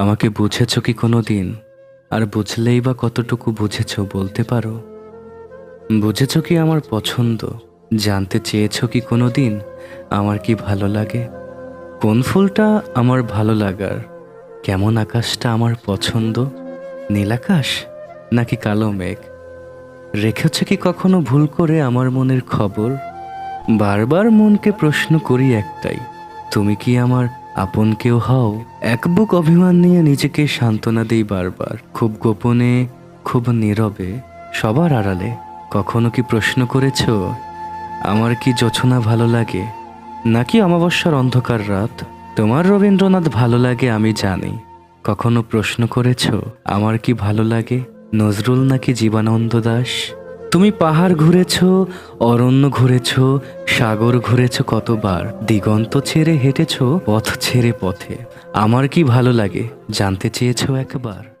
আমাকে বুঝেছ কি কোনো দিন আর বুঝলেই বা কতটুকু বুঝেছ বলতে পারো? বুঝেছ কি আমার পছন্দ? জানতে চেয়েছ কি কোনো দিন আমার কি ভালো লাগে? কোন ফুলটা আমার ভালো লাগার? কেমন আকাশটা আমার পছন্দ? নীল আকাশ? নাকি কালো মেঘ? রেখেছ কি কখনো ভুল করে আমার মনের খবর? বারবার মনকে প্রশ্ন করি একটাই, তুমি কি আমার আপন কেউ হও। এক বুক অভিমান নিয়ে নিজেকে সান্ত্বনা দিই বারবার। খুব গোপনে, খুব নীরবে, সবার আড়ালে। কখনো কি প্রশ্ন করেছ, আমার কি জোছনা ভালো লাগে? নাকি অমাবস্যার অন্ধকার রাত, তোমার রবীন্দ্রনাথ ভালো লাগে আমি জানি। কখনো প্রশ্ন করেছ, আমার কি ভালো লাগে? নজরুল নাকি জীবানন্দ দাস? তুমি পাহাড় ঘুরেছ, অরণ্য ঘুরেছ, সাগর ঘুরেছ কতবার, দিগন্ত ছেড়ে হেঁটেছ, পথ ছেড়ে পথে। আমার কি ভালো লাগে, জানতে চেয়েছ একবার?